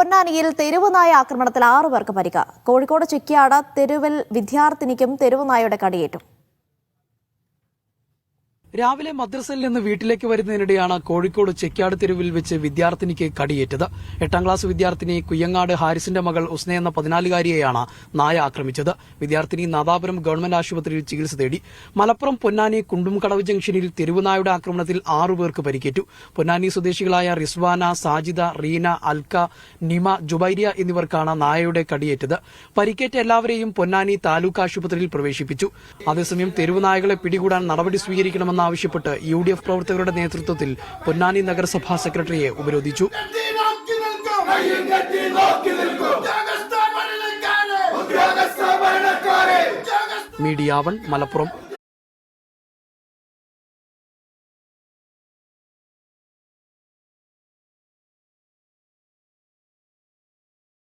പൊന്നാനിയിൽ തെരുവുനായ ആക്രമണത്തിൽ ആറു പേർക്ക് പരിക്ക്. കോഴിക്കോട് ചുക്കിയാട് തെരുവിൽ വിദ്യാർത്ഥിനിക്കും തെരുവുനായയുടെ കടിയേറ്റു. രാവിലെ മദ്രസയിൽ നിന്ന് വീട്ടിലേക്ക് വരുന്നതിനിടെയാണ് കോഴിക്കോട് ചെക്കാട് തെരുവിൽ വെച്ച് വിദ്യാർത്ഥിനിക്ക് കടിയേറ്റത്. എട്ടാം ക്ലാസ് വിദ്യാർത്ഥിനി കുയ്യങ്ങാട് ഹാരിസിന്റെ മകൾ ഉസ്ന എന്ന പതിനാലുകാരിയെയാണ് നായ ആക്രമിച്ചത്. വിദ്യാർത്ഥിനി നാദാപുരം ഗവൺമെന്റ് ആശുപത്രിയിൽ ചികിത്സ തേടി. മലപ്പുറം പൊന്നാനി കുണ്ടുംകടവ് ജംഗ്ഷനിൽ തെരുവുനായുടെ ആക്രമണത്തിൽ ആറുപേർക്ക് പരിക്കേറ്റു. പൊന്നാനി സ്വദേശികളായ റിസ്വാന സാജിദ റീന അൽക്ക നിമ ജുബൈരിയ എന്നിവർക്കാണ് നായയുടെ കടിയേറ്റത്. പരിക്കേറ്റ എല്ലാവരെയും പൊന്നാനി താലൂക്ക് ആശുപത്രിയിൽ പ്രവേശിപ്പിച്ചു. അതേസമയം തെരുവുനായകളെ പിടികൂടാൻ നടപടി സ്വീകരിക്കണമെന്നാവശ്യപ്പെട്ട് യു ഡി എഫ് പ്രവർത്തകരുടെ നേതൃത്വത്തിൽ പൊന്നാനി നഗരസഭാ സെക്രട്ടറിയെ ഉപരോധിച്ചു. Media one Malappuram.